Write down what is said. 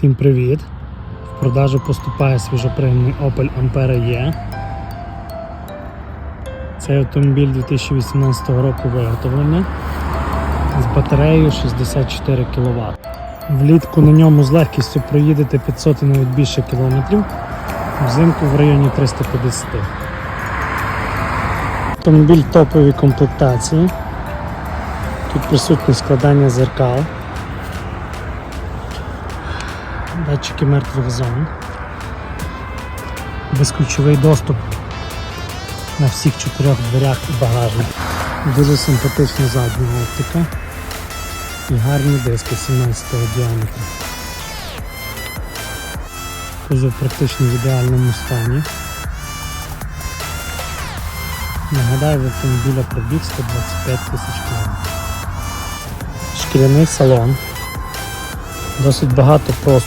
Всім привіт! В продажу поступає свіжопригнаний Opel Ampera E. Цей автомобіль 2018 року виготовлення з батареєю 64 кВт. Влітку на ньому з легкістю проїдете 500 і навіть більше кілометрів, взимку в районі 350. Автомобіль топовій комплектації. Тут присутнє складання зеркал. Датчики мертвих зон, безключовий доступ на всіх чотирьох дверях і багажник. Дуже симпатична задня оптика і гарні диски 17 діаметру. Кузов практично в ідеальному стані. Нагадаю, в автомобіля пробіг 125 тисяч км. Шкіряний салон. Досить багато простору